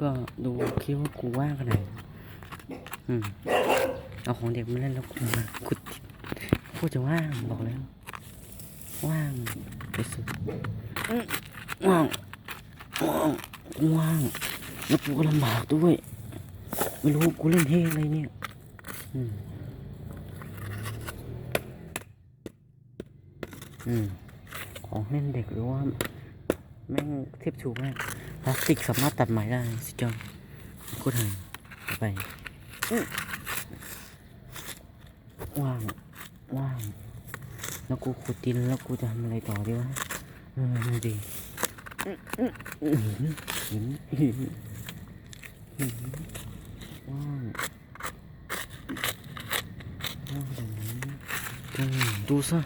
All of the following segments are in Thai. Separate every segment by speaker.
Speaker 1: ก็ดูคิดว่ากูว่างขนาดนอืมเอาของเด็กมาเล่นแล้วกูมาขุดพูดจะว่างบอกแล้ว ว่างไปสุดว่างว่างว่างแล้วกูก็ลำบากด้วย ไม่รู้กูเล่นเท่อะไรเนี่ย อืม อืม ของเล่นเด็กหรือว่า แม่งเทียบถูกมากพลาสติกสามารถตัดใหม่ได้สุดยอดกูทำไปอื้อว่างว่างแล้วกูขุดดินแล้วกูจะทำอะไรต่อดีวะเออดูดิหินหินหินว่างว่างแบบนี้ดูซะ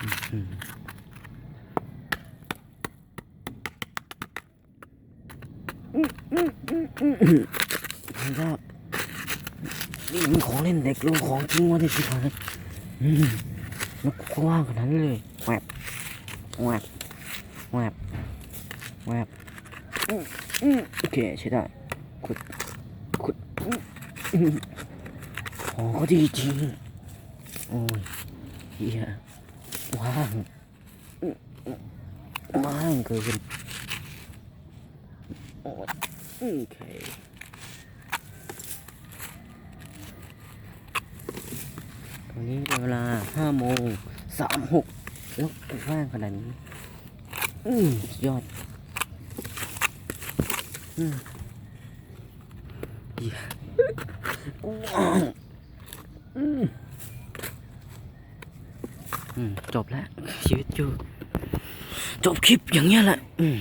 Speaker 1: อื้อหือ มันก็นี่มันของเล่นเด็กลงของจริงวะที่สิครับอืมแล้วกูก็ว่างขนาดนั้นเลยแหวบแหวบแหวบแหวบโอเคใช้ได้ขุดขุดอืมอืมของก็ดีจริงโอ้ยเฮียว่างว่างเกิน โอ้ยโอเคตอนนี้เวลาห้าโมงสามหกแล้วกว่างขนาดนี้ อืมยอด อืมเหี้ยกูว่างอืมจบแล้วชีวิตอยู่ จบคลิปอย่างเงี้ยแหละ อืม